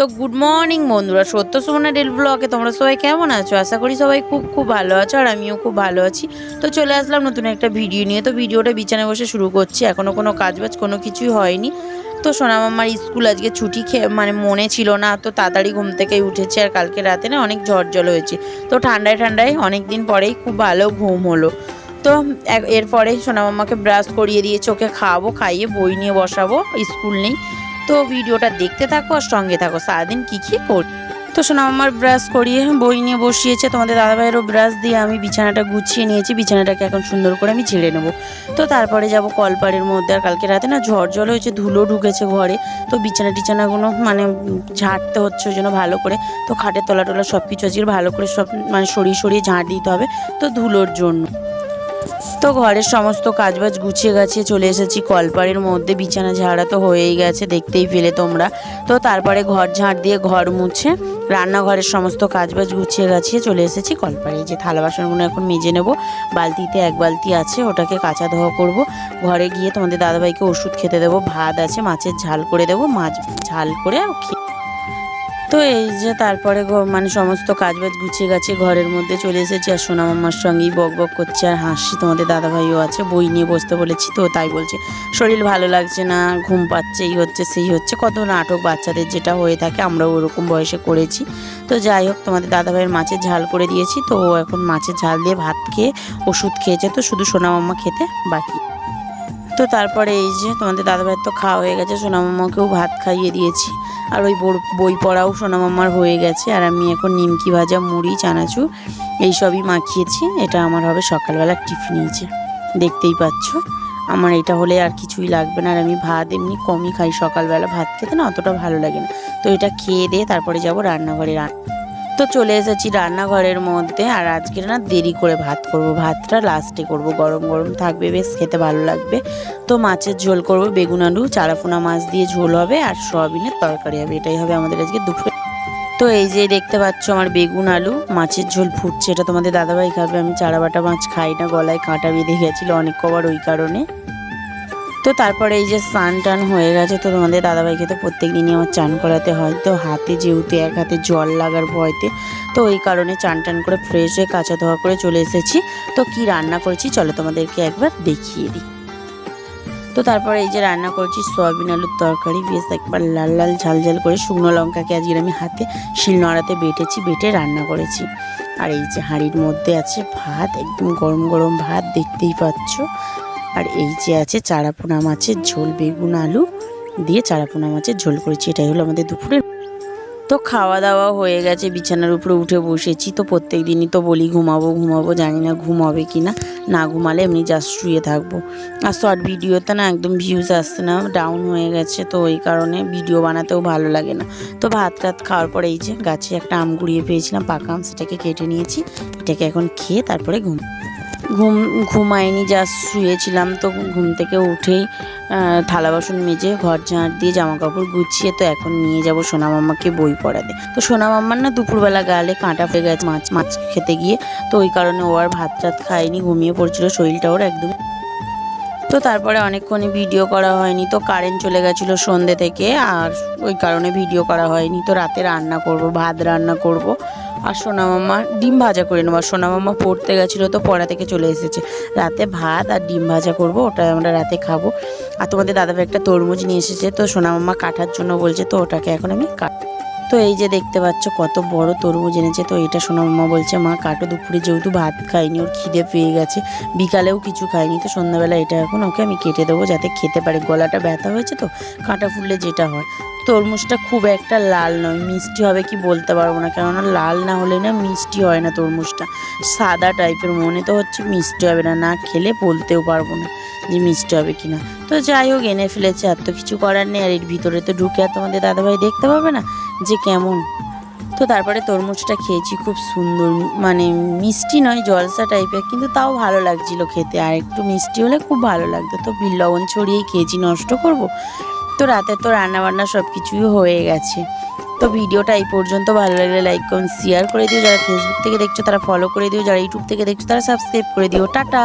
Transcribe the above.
তো good morning বন্ধুরা, সত্য সুমনা ডেল ব্লগে তোমরা সবাই কেমন আছো? আশা করি সবাই খুব খুব ভালো আছো আর আমিও খুব ভালো আছি। তো চলে আসলাম নতুন একটা ভিডিও নিয়ে। তো ভিডিওটা বিছানায় বসে শুরু করছি এখনও কোনো কাজবাজ কোনো কিছুই হয়নি। তো সোনামাম্মার স্কুল আজকে ছুটি খেয়ে মানে মনে ছিল না, তো তাড়াতাড়ি ঘুম থেকে উঠেছে আর কালকে রাতে না অনেক ঝড় হয়েছে। তো ঠান্ডায় ঠান্ডায় অনেক দিন পরেই খুব ভালো ঘুম হলো। তো এরপরে সোনামাম্মাকে ব্রাশ করিয়ে দিয়ে চোখে খাওয়াবো, খাইয়ে বই নিয়ে বসাবো, স্কুল নেই। তো ভিডিওটা দেখতে থাকো আর সঙ্গে থাকো। সারাদিন কী কী করি তো শোনা, আমার ব্রাশ করিয়ে বই নিয়ে বসিয়েছে। তোমাদের দাদাভাইয়েরও ব্রাশ দিয়ে আমি বিছানাটা গুছিয়ে নিয়েছি। বিছানাটাকে এখন সুন্দর করে আমি ঝেড়ে নেব। তো তারপরে যাব কলপাড়ের মধ্যে। আর কালকে রাতে না ঝড় জল হয়েছে, ধুলো ঢুকেছে ঘরে। তো বিছানা টিছানাগুলো মানে ঝাঁটতে হচ্ছে ওই জন্য ভালো করে। তো খাটের তলা টলা সব কিছু আজকে ভালো করে সব মানে সরিয়ে সরিয়ে ঝাঁট দিতে হবে। তো ধুলোর জন্য। তো ঘরের সমস্ত কাজবাজ গুছিয়ে গাছিয়ে চলে এসেছি। কলপাড়ের মধ্যে বিছানা ঝাড়া তো হয়েই গেছে, দেখতেই পেলে তোমরা। তো তারপরে ঘর ঝাড় দিয়ে ঘর মুছে রান্নাঘরের সমস্ত কাজবাজ গুছিয়ে গাছিয়ে চলে এসেছি কলপাড়ে। যে থালা বাসনগুলো এখন মেজে নেব। বালতিতে এক বালতি আছে, ওটাকে কাঁচা ধোয়া করব। ঘরে গিয়ে তোমাদের দাদাভাইকে ওষুধ খেতে দেবো, ভাত আছে, মাছের ঝাল করে দেবো, মাছ ঝাল করে খেয়ে তো এই যে তারপরে মানে সমস্ত কাজবাজ গুছিয়ে গেছে ঘরের মধ্যে চলে এসেছি আর সোনা মাম্মার সঙ্গেই বক বক করছে আর হাসি তোমাদের দাদাভাইও আছে, বই নিয়ে বসতে বলেছি তো, তাই বলছে, শরীর ভালো লাগছে না, ঘুম পাচ্ছে, এই হচ্ছে, সেই হচ্ছে। কত নাটক বাচ্চাদের যেটা হয়ে থাকে, আমরাও ওরকম বয়সে করেছি। তো যাই হোক, তোমাদের দাদাভাইয়ের মাছের ঝাল করে দিয়েছি, তো ও এখন মাছের ঝাল দিয়ে ভাত খেয়ে ওষুধ খেয়েছে, তো শুধু সোনা মাম্মা খেতে বাকি। তো তারপরে এই যে তোমাদের দাদা দাদাভাইয়ের তো খাওয়া হয়ে গেছে, সোনা মাম্মাকেও ভাত খাইয়ে দিয়েছি। আর ওই বই পড়াও সোনা মাম্মার হয়ে গেছে, আর আমি এখন নিমকি ভাজা, মুড়ি, চানাচুর এইসবই মাখিয়েছি, এটা আমার হবে সকালবেলা টিফিন নিয়েছে দেখতেই পাচ্ছ, আমার এটা হলে আর কিছুই লাগবে না, আর আমি ভাত এমনি কমই খাই, সকালবেলা ভাত খেতে না অতটা ভালো লাগে না। তো এটা খেয়ে দিয়ে তারপরে যাব রান্নাঘরে রান তো চলে এসেছি রান্নাঘরের মধ্যে, আর আজকে না দেরি করে ভাত করব। ভাতটা লাস্টে করব। গরম গরম থাকবে, বেশ খেতে ভালো লাগবে। তো মাছের ঝোল করব, বেগুন আলু চারাপোনা মাছ দিয়ে ঝোল হবে, আর সয়াবিনের তরকারি হবে। এটাই হবে আমাদের আজকে দুপুরে। তো এই যে দেখতে পাচ্ছ আমার বেগুন আলু, মাছের ঝোল ফুটছে। এটা তোমাদের দাদাভাই খাবে, আমি চারা বাটা মাছ খাই না, গলায় কাঁটা বেঁধে গেছিল, অনেক কবার ওই কারণে। তো তারপরে এই যে স্নান টান হয়ে গেছে তো তোমাদের দাদাভাইকে তো প্রত্যেক দিনই আমার চান করাতে হয়। তো হাতে যেহেতু এক হাতে জল লাগার ভয়তে, তো ওই কারণে চান টান করে ফ্রেশ হয়ে কাঁচা ধোয়া করে চলে এসেছি। তো কি রান্না করেছি চলো তোমাদেরকে একবার দেখিয়ে দিই। তো তারপরে এই যে রান্না করেছি সয়াবিন আলুর তরকারি, বেশ একবার লাল লাল ঝাল ঝাল করে শুকনো লঙ্কাকে আজকে আমি হাতে শিল নোড়াতে বেটেছি, বেটে রান্না করেছি। আর এই যে হাঁড়ির মধ্যে আছে ভাত, একদম গরম গরম ভাত দেখতেই পাচ্ছ। আর এই যে আছে চারাপোনা মাছের ঝোল, বেগুন, আলু দিয়ে চারাপোনা মাছের ঝোল করেছি। এটাই হলো আমাদের দুপুরের তো খাওয়া দাওয়া হয়ে গেছে, বিছানার উপরে উঠে বসেছি তো প্রত্যেক দিনই তো বলি ঘুমাবো ঘুমাবো, জানি না ঘুম হবে কি না না ঘুমালে এমনি জাস্ট শুয়ে থাকব। আর শর্ট ভিডিওতে না একদম ভিউজ আসছে না ডাউন হয়ে গেছে তো ওই কারণে ভিডিও বানাতেও ভালো লাগে না। তো ভাত টাত খাওয়ার পরে এই যে গাছে একটা আম গুড়িয়ে পেয়েছিলাম, পাকা আম সেটাকে কেটে নিয়েছি, এটাকে এখন খেয়ে তারপরে ঘুম ঘুম, ঘুমায়নি জাস্ট শুয়েছিলাম তো ঘুম থেকে উঠেই থালা বাসন মেজে ঘর ঝাঁট দিয়ে জামা কাপড় গুছিয়ে তো এখন নিয়ে যাব সোনা মাম্মাকে বই পড়াতে। তো সোনা মাম্মার না দুপুরবেলা গালে কাঁটা ফেলে গেছে, মাছ মাছ খেতে গিয়ে। তো ওই কারণে ও আর ভাত টাত খায়নি, ঘুমিয়ে পড়ছিল, শরীরটা ওর একদম তো তারপরে অনেকক্ষণই ভিডিও করা হয়নি, তো কারেন্ট চলে গেছিল সন্ধ্যে থেকে, আর ওই কারণে ভিডিও করা হয়নি। তো রাতে রান্না করব, ভাত রান্না করব। আর সোনা মামা ডিম ভাজা করে নেব। আর সোনা মামা পড়তে গেছিল তো পড়া থেকে চলে এসেছে। রাতে ভাত আর ডিম ভাজা করব, ওটা আমরা রাতে খাব। আর তোমাদের দাদাভাই একটা তরমুজ নিয়ে এসেছে তো সোনা মামা কাটার জন্য বলছে, তো ওটাকে এখন আমি কাট তো এই যে দেখতে পাচ্ছ কত বড় তরমুজ এনেছে, তো এটা সোনা মামা বলছে, মা, কাটো দুপুরে, যেহেতু ভাত খাইনি, ওর খিদে পেয়ে গেছে, বিকালেও কিছু খাইনি, তো সন্ধ্যাবেলা এটা এখন ওকে আমি কেটে দেবো যাতে খেতে পারে। গলাটা ব্যথা হয়েছে তো, কাঁটা ফুললে যেটা হয়। তরমুজটা খুব একটা লাল নয়। মিষ্টি হবে কি বলতে পারব না, কেননা লাল না হলে না মিষ্টি হয় না তরমুজটা। সাদা টাইপের, মনে তো হচ্ছে মিষ্টি হবে না না খেলে বলতেও পারব না যে মিষ্টি হবে কি না তো যাই হোক, এনে ফেলেছে, আর তো কিছু করার নেই, আর এর ভিতরে তো ঢুকে আর তোমাদের দাদাভাই দেখতে পাবে না যে কেমন। তো তারপরে তরমুজটা খেয়েছি, খুব সুন্দর মানে মিষ্টি নয়, জলসা টাইপের, কিন্তু তাও ভালো লাগছিল খেতে। আর একটু মিষ্টি হলে খুব ভালো লাগতো। তো বিল লবণ ছড়িয়েই খেয়েছি, নষ্ট করব? তো রাতে তো রান্নাবান্না সব কিছুই হয়ে গেছে। তো ভিডিওটা এই পর্যন্ত। ভালো লাগলে লাইক কমেন্ট শেয়ার করে দিও। যারা ফেসবুক থেকে দেখছ, তারা ফলো করে দিও। যারা ইউটিউব থেকে দেখছ, তারা সাবস্ক্রাইব করে দিও। টাটা!